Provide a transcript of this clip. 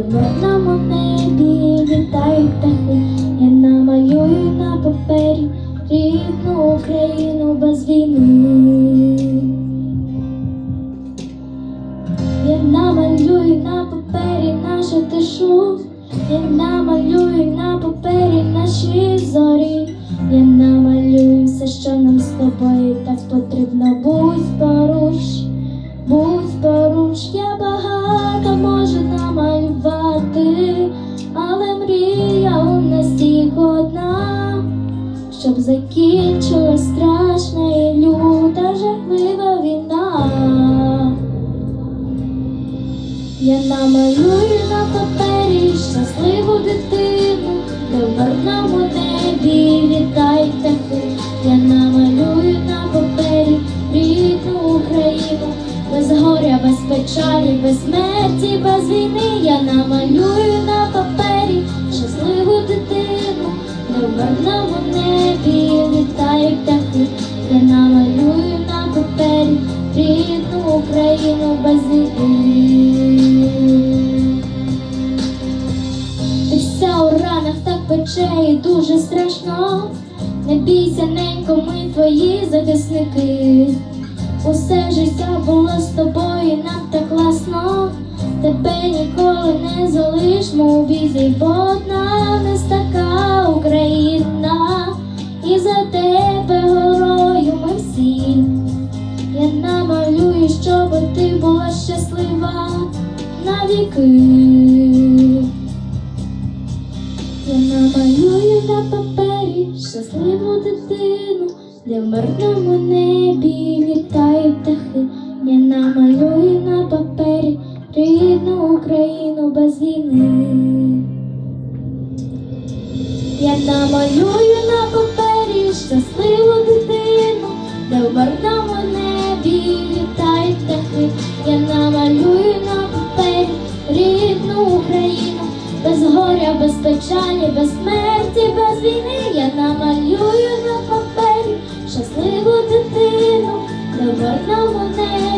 в мирному небі літають птахи. Я намалюю на папері рідну Україну без війни. Я намалюю на папері нашу тишу, я намалюю на папері наші зорі, я намалюю все, що нам з тобою так потрібно. Будь але мрія у нас тільки одна, щоб закінчилась страшна і люта жахлива війна. Я намалюю на папері щасливу дитину, без печалі, без смерті, без війни. Я намалюю на папері щасливу дитину, де в мирному небі літають птахи. Я намалюю на папері рідну Україну без війни. Вся у ранах так пече і дуже страшно. Не бійся, ненько, ми твої захисники. Усе життя було з тобою, так класно. Тебе ніколи не залишмо у бізі, бо одна нас така Україна, і за тебе горою ми всі. Я намалюю, щоб ти була щаслива навіки. Я намалюю на папері щасливу дитину, де в мирному небі папері рідну Україну без війни. Я намалюю на папері щасливу дитину, де в мирному небі літають птахи. Я намалюю на папері рідну Україну, без горя, без печалі, без смерті, без війни. Я намалюю на папері щасливу дитину, де в мирному небі